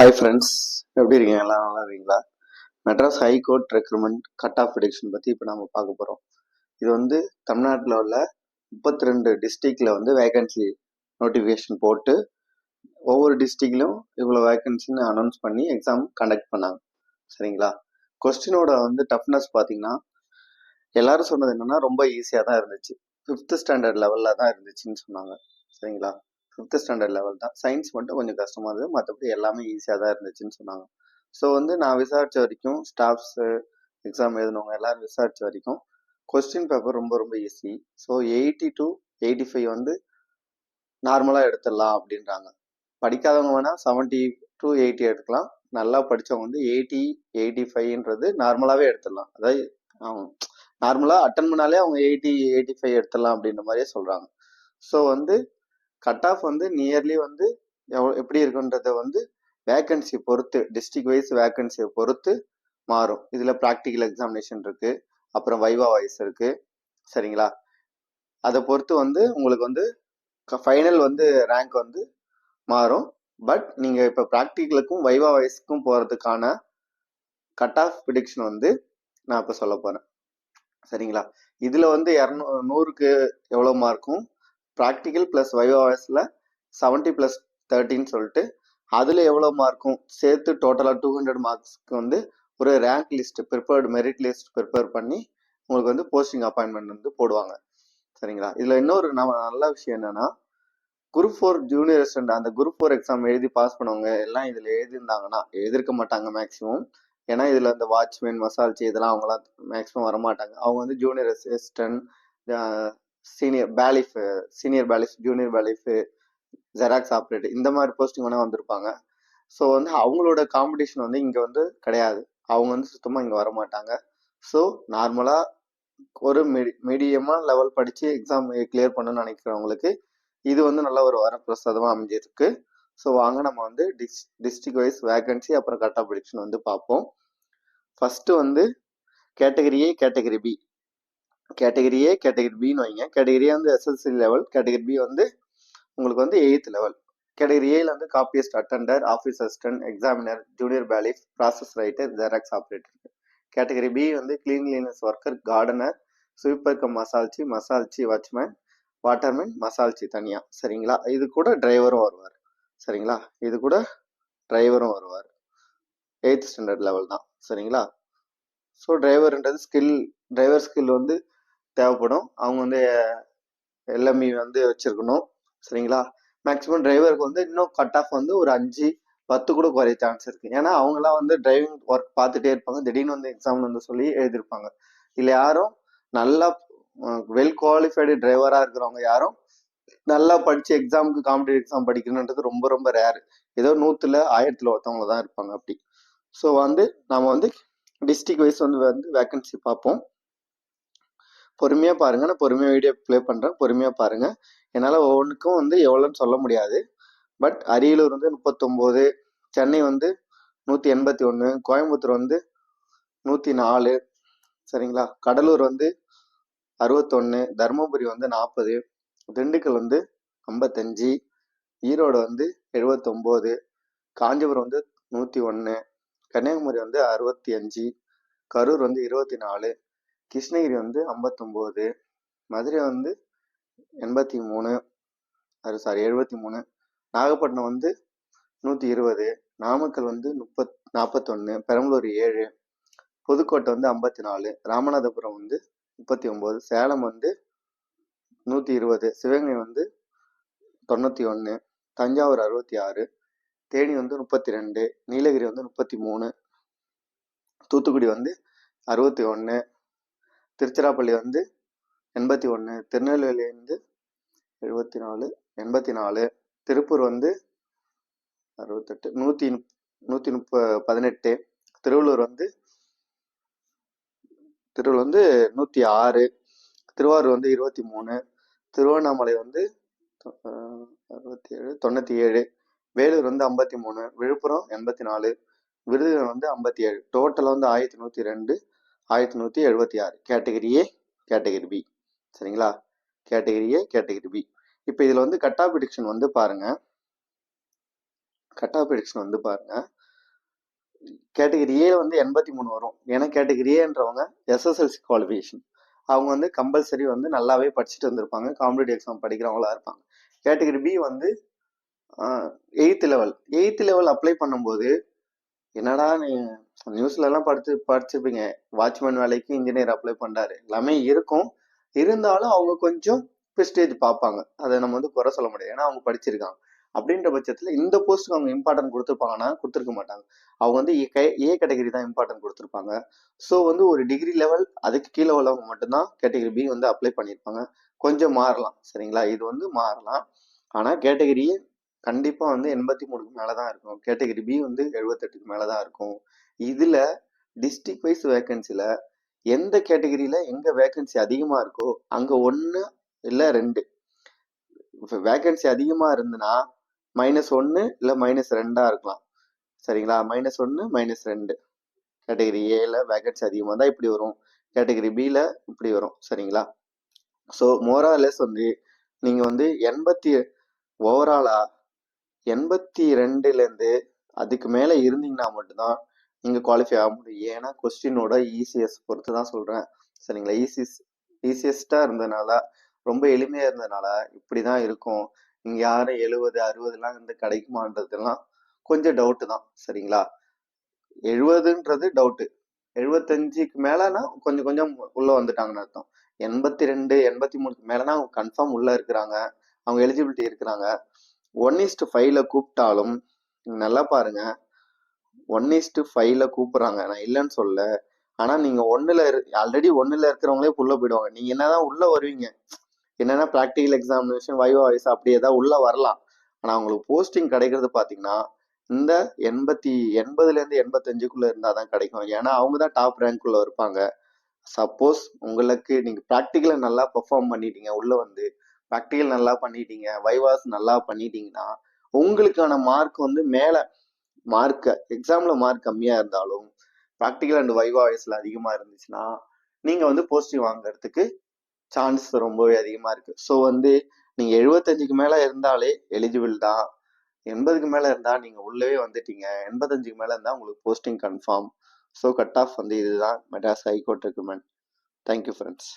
Hi friends எப்படி இருக்கீங்க? எல்லாம் நல்லா இருக்கீங்களா? Madras high court recruitment cut off prediction பற்றி இப்போ நம்ம பார்க்க போகிறோம் இது வந்து தமிழ்நாட்டில் உள்ள முப்பத்தி ரெண்டு டிஸ்ட்ரிக்டில் வந்து வேகன்சி நோட்டிஃபிகேஷன் போட்டு ஒவ்வொரு டிஸ்ட்ரிக்ட்லையும் இவ்வளோ வேகன்சின்னு அனௌன்ஸ் பண்ணி எக்ஸாம் கண்டக்ட் பண்ணாங்க. சரிங்களா? கொஸ்டினோட வந்து டஃப்னஸ் பார்த்தீங்கன்னா எல்லாரும் சொன்னது என்னென்னா ரொம்ப ஈஸியாக தான் இருந்துச்சு. ஃபிஃப்த் ஸ்டாண்டர்ட் லெவலில் தான் இருந்துச்சுன்னு சொன்னாங்க. சரிங்களா? ஃபிஃப்த் ஸ்டாண்டர்ட் லெவல் தான். சயின்ஸ் மட்டும் கொஞ்சம் கஷ்டமாக இருந்தது. மற்றபடி எல்லாமே ஈஸியாக தான் இருந்துச்சுன்னு சொன்னாங்க. ஸோ வந்து நான் விசாரித்த வரைக்கும் ஸ்டாஃப்ஸு எக்ஸாம் எழுதினவங்க எல்லாரும் விசாரித்த வரைக்கும் கொஸ்டின் பேப்பர் ரொம்ப ரொம்ப easy so eighty to eighty five வந்து நார்மலாக எடுத்துடலாம் அப்படின்றாங்க. படிக்காதவங்க வேணால் செவன்ட்டி டு எயிட்டி எடுக்கலாம். நல்லா படித்தவங்க வந்து எயிட்டி எயிட்டி ஃபைவ்ன்றது நார்மலாகவே எடுத்துடலாம். அதாவது நார்மலாக அட்டன் பண்ணாலே அவங்க எயிட்டி எயிட்டி ஃபைவ் எடுத்துடலாம் அப்படின்ற மாதிரியே சொல்கிறாங்க ஸோ வந்து கட் ஆஃப் வந்து நியர்லி வந்து எவ்வளோ எப்படி இருக்குன்றத வந்து வேக்கன்சி பொறுத்து டிஸ்ட்ரிக் வைஸ் வேக்கன்சியை பொறுத்து மாறும். இதில் ப்ராக்டிக்கல் எக்ஸாமினேஷன் இருக்குது அப்புறம் வைவா வாய்ஸ் இருக்குது சரிங்களா? அதை பொறுத்து வந்து உங்களுக்கு வந்து ஃபைனல் வந்து ரேங்க் வந்து மாறும். பட் நீங்கள் இப்போ ப்ராக்டிக்கலுக்கும் வைவா வாய்ஸ்க்கும் போகிறதுக்கான கட் ஆஃப் ப்ரிடிக்ஷன் வந்து நான் இப்போ சொல்ல போகிறேன் சரிங்களா? இதில் வந்து இரநூ நூறுக்கு எவ்வளோ மார்க்கும் ப்ராக்டிக்கல் ப்ளஸ் வைவாஸில் செவன்ட்டி ப்ளஸ் தேர்ட்டின்னு சொல்லிட்டு அதில் எவ்வளோ மார்க்கும் சேர்த்து டோட்டலாக டூ ஹண்ட்ரட் மார்க்ஸ்க்கு வந்து ஒரு rank list prepared merit list prepare பண்ணி உங்களுக்கு வந்து போஸ்டிங் அப்பாயின்மெண்ட் வந்து போடுவாங்க. சரிங்களா? இதில் இன்னொரு நம்ம நல்ல விஷயம் என்னன்னா குரூப் ஃபோர் ஜூனியர் அசிஸ்டன்ட் அந்த குரூப் ஃபோர் எக்ஸாம் எழுதி பாஸ் பண்ணவங்க எல்லாம் இதில் எழுதியிருந்தாங்கன்னா எழுதிருக்க மாட்டாங்க மேக்ஸிமம் ஏன்னா இதில் இந்த வாட்ச்மேன் மசால்ச்சி இதெல்லாம் அவங்களாம் மேக்ஸிமம் வரமாட்டாங்க. அவங்க வந்து junior assistant senior bailiff senior bailiff junior bailiff xerox operator இந்த மாதிரி போஸ்டிங் வேணால் வந்திருப்பாங்க. ஸோ வந்து அவங்களோட காம்படிஷன் வந்து இங்கே வந்து கிடையாது. அவங்க வந்து சுத்தமாக இங்கே வரமாட்டாங்க. ஸோ நார்மலாக ஒரு மீடி மீடியமாக லெவல் படித்து எக்ஸாம் கிளியர் பண்ணணும்னு நினைக்கிறவங்களுக்கு இது வந்து நல்ல ஒரு வரப்பிரசாதமாக அமைஞ்சிருக்கு. ஸோ வாங்க நம்ம வந்து டிஸ் டிஸ்ட்ரிக் வைஸ் வேகன்சி அப்புறம் கட் ஆஃப் ப்ரிடிக்ஷன் வந்து பார்ப்போம். ஃபஸ்ட்டு வந்து category A category B category A category பின்னு வைங்க. கேட்டகரி ஏ வந்து எஸ்எஸ்சி லெவல் கேட்டகரி பி வந்து உங்களுக்கு வந்து எயித் லெவல் கேட்டகரி ஏல வந்து copyist attender office assistant examiner junior bailiff process writer xerox operator category B வந்து cleanliness worker gardener sweeper cum masalchi masalchi watchman waterman masalchi தனியாக சரிங்களா? இது கூட டிரைவரும் வருவார். சரிங்களா? இது கூட டிரைவரும் வருவார். எயித் ஸ்டாண்டர்ட் லெவல் தான். சரிங்களா? ஸோ டிரைவர்ன்றது ஸ்கில் டிரைவர் ஸ்கில் வந்து தேவைப்படும். அவங்க வந்து எல்எம்இ வந்து வச்சிருக்கணும். சரிங்களா? மேக்ஸிமம் டிரைவருக்கு வந்து இன்னும் கட் ஆஃப் வந்து ஒரு அஞ்சு பத்து கூட குறைய சான்ஸ் இருக்கு. ஏன்னா அவங்களாம் வந்து டிரைவிங் ஒர்க் பார்த்துட்டே இருப்பாங்க. திடீர்னு வந்து எக்ஸாம் வந்து சொல்லி எழுதியிருப்பாங்க. இதில் யாரும் நல்லா வெல் குவாலிஃபைடு டிரைவராக இருக்கிறவங்க யாரும் நல்லா படித்து எக்ஸாமுக்கு காம்படிட்டிவ் எக்ஸாம் படிக்கணுன்றது ரொம்ப ரொம்ப ரேர் ஏதோ நூற்றுல ஆயிரத்தில் ஒருத்தவங்க தான் இருப்பாங்க அப்படி. ஸோ வந்து நம்ம வந்து டிஸ்ட்ரிக் வைஸ் வந்து வந்து வேக்கன்சி பார்ப்போம். பொறுமையாக பாருங்கள் நான் பொறுமையாக வீடியோ ப்ளே பண்ணுறேன் பொறுமையாக பாருங்கள் என்னால் ஒவ்வொன்றுக்கும் வந்து எவ்வளோன்னு சொல்ல முடியாது. பட் அரியலூர் வந்து முப்பத்தொம்போது சென்னை வந்து நூற்றி எண்பத்தி ஒன்று கோயம்புத்தூர் வந்து நூற்றி நாலு சரிங்களா? கடலூர் வந்து அறுபத்தொன்று தருமபுரி வந்து நாற்பது திண்டுக்கல் வந்து ஐம்பத்தஞ்சு ஈரோடு வந்து எழுபத்தொம்போது காஞ்சிபுரம் வந்து நூற்றி ஒன்று கன்னியாகுமரி வந்து அறுபத்தி அஞ்சு கரூர் வந்து இருபத்தி நாலு கிருஷ்ணகிரி வந்து ஐம்பத்தொம்போது மதுரை வந்து எண்பத்தி மூணு அது சாரி எழுபத்தி மூணு நாகப்பட்டினம் வந்து நூற்றி இருபது நாமக்கல் வந்து முப்பத் நாற்பத்தொன்று பெரம்பலூர் ஏழு புதுக்கோட்டை வந்து ஐம்பத்தி நாலு ராமநாதபுரம் வந்து முப்பத்தி ஒம்பது சேலம் வந்து நூற்றி இருபது சிவகங்கை வந்து தொண்ணூற்றி ஒன்று தஞ்சாவூர் அறுபத்தி ஆறு தேனி வந்து முப்பத்தி ரெண்டு நீலகிரி வந்து முப்பத்தி மூணு தூத்துக்குடி வந்து அறுபத்தி ஒன்று திருச்சிராப்பள்ளி வந்து எண்பத்தி ஒன்று திருநெல்வேலி வந்து எழுபத்தி நாலு எண்பத்தி நாலு திருப்பூர் வந்து அறுபத்தெட்டு நூற்றி நூற்றி முப்ப பதினெட்டு திருவள்ளூர் வந்து திருவள்ளூர் வந்து நூற்றி ஆறு திருவாரூர் வந்து இருபத்தி மூணு திருவண்ணாமலை வந்து அறுபத்தி ஏழு தொண்ணூற்றி ஏழு வேலூர் வந்து ஐம்பத்தி மூணு விழுப்புரம் எண்பத்தி நாலு விருதுநகர் வந்து ஐம்பத்தி ஏழு டோட்டலாக வந்து ஆயிரத்தி நூற்றி ரெண்டு ஆயிரத்தி நூற்றி எழுபத்தி ஆறு. கேட்டகரி ஏ கேட்டகரி பி சரிங்களா? கேட்டகரி ஏ கேட்டகரி பி இப்போ இதில் வந்து கட் ஆஃப் ப்ரிடிக்ஷன் வந்து பாருங்க. கட் ஆஃப் ப்ரிடிக்ஷன் வந்து பாருங்க. கேட்டகரி ஏ வந்து எண்பத்தி மூணு வரும். ஏன்னா கேட்டகரி ஏன்றவங்க எஸ்எஸ்எல்சி குவாலிஃபிகேஷன் அவங்க வந்து கம்பல்சரி வந்து நல்லாவே படிச்சுட்டு வந்திருப்பாங்க. காம்படிட்டிவ் எக்ஸாம் படிக்கிறவங்களா இருப்பாங்க. கேட்டகரி பி வந்து eighth level eighth level apply பண்ணும்போது என்னடா நீ நியூஸ்ல எல்லாம் படிச்சு படிச்சிருப்பீங்க. வாட்ச்மேன் வேலைக்கு இன்ஜினியர் அப்ளை பண்றாரு. எல்லாமே இருக்கும். இருந்தாலும் அவங்க கொஞ்சம் ப்ரெஸ்டேஜ் பார்ப்பாங்க. அதை நம்ம வந்து குறை சொல்ல முடியாது. ஏன்னா அவங்க படிச்சிருக்காங்க. அப்படின்ற பட்சத்துல இந்த போஸ்ட்டுக்கு அவங்க இம்பார்ட்டன்ட் கொடுத்துருப்பாங்கன்னா கொடுத்துருக்க மாட்டாங்க. அவங்க வந்து ஏ கேட்டகரி தான் இம்பார்ட்டன்ட் கொடுத்துருப்பாங்க. ஸோ வந்து ஒரு டிகிரி லெவல் அதுக்கு கீழே உள்ளவங்க மட்டும்தான் கேட்டகரி பி வந்து அப்ளை பண்ணியிருப்பாங்க. கொஞ்சம் மாறலாம். சரிங்களா? இது வந்து மாறலாம். ஆனால் கேட்டகரியே கண்டிப்பா வந்து எண்பத்தி மூணுக்கு மேலதான் இருக்கும். கேட்டகரி பி வந்து எழுபத்தெட்டுக்கு மேலதான் இருக்கும். இதுல டிஸ்ட்ரிக்ட் வைஸ் வேகன்சில எந்த கேட்டகரியில எங்க வேகன்சி அதிகமா இருக்கோ அங்க ஒன்னு இல்ல ரெண்டு. வேகன்சி அதிகமா இருந்துன்னா மைனஸ் ஒன்னு இல்ல மைனஸ் ரெண்டா இருக்கலாம். சரிங்களா? மைனஸ் ஒன்னு மைனஸ் ரெண்டு. கேட்டகரி ஏல வேகன்சி அதிகமாக தான் இப்படி வரும். கேட்டகரி பியில் இப்படி வரும். சரிங்களா? ஸோ மோராலெஸ் வந்து நீங்கள் வந்து எண்பத்தி ஓவராலாக எண்பத்தி ரெண்டுலேருந்து அதுக்கு மேலே இருந்தீங்கன்னா மட்டும்தான் நீங்கள் குவாலிஃபை ஆக முடியும். ஏன்னா கொஸ்டினோட ஈஸியஸ் பொறுத்து தான் சொல்கிறேன் சரிங்களா? ஈஸிஸ் ஈஸியஸ்ட்டாக இருந்ததுனால ரொம்ப எளிமையாக இருந்ததுனால இப்படி தான் இருக்கும். இங்கே யாரும் எழுபது அறுபதுலாம் வந்து கிடைக்குமான்றதுலாம் கொஞ்சம் டவுட்டு தான். சரிங்களா? எழுபதுன்றது டவுட்டு எழுபத்தஞ்சுக்கு மேலனா கொஞ்சம் கொஞ்சம் உள்ளே வந்துட்டாங்கன்னு அர்த்தம். எண்பத்தி ரெண்டு எண்பத்தி மூணுக்கு மேலனா அவங்க கன்ஃபார்ம் உள்ளே இருக்கிறாங்க. அவங்க எலிஜிபிலிட்டி இருக்கிறாங்க. ஒன் இஸ்டு ஃபைவ்ல கூப்பிட்டாலும் நல்லா பாருங்க. ஒன் இஸ்டு ஃபைவ்ல கூப்பிட்றாங்க. நான் இல்லைன்னு சொல்ல நீங்கள் ஒன்றில் இரு ஆல்ரெடி ஒன்றில் இருக்கிறவங்களே உள்ளே போயிடுவாங்க. நீங்க என்னதான் உள்ளே வருவீங்க? என்னன்னா ப்ராக்டிக்கல் எக்ஸாமினேஷன் வைவா வயசு அப்படி ஏதாவது உள்ளே வரலாம். ஆனால் அவங்களுக்கு போஸ்டிங் கிடைக்கிறது பார்த்தீங்கன்னா இந்த எண்பத்தி எண்பதுலேருந்து எண்பத்தஞ்சுக்குள்ளே இருந்தால் தான் கிடைக்கும். ஏன்னா அவங்க தான் டாப் ரேங்க்குள்ளே இருப்பாங்க. சப்போஸ் உங்களுக்கு நீங்கள் ப்ராக்டிக்கலை நல்லா பெர்ஃபார்ம் பண்ணிட்டீங்க உள்ளே வந்து ப்ராக்டிக்கல் நல்லா பண்ணிட்டீங்க வைவாஸ் நல்லா பண்ணிட்டீங்கன்னா உங்களுக்கான மார்க் வந்து மேல மார்க் எக்ஸாம்ல மார்க் கம்மியா இருந்தாலும் ப்ராக்டிக்கல் அண்ட் வைவா வயசில் அதிகமா இருந்துச்சுன்னா நீங்க வந்து போஸ்டிவ் வாங்குறதுக்கு சான்ஸ் ரொம்பவே அதிகமா இருக்கு. ஸோ வந்து நீங்க எழுபத்தஞ்சுக்கு மேல இருந்தாலே எலிஜிபிள் தான். எண்பதுக்கு மேல இருந்தா நீங்க உள்ளவே வந்துட்டீங்க. எண்பத்தஞ்சுக்கு மேல இருந்தா உங்களுக்கு posting confirm so cut off வந்து இதுதான் Madras high court recommend thank you friends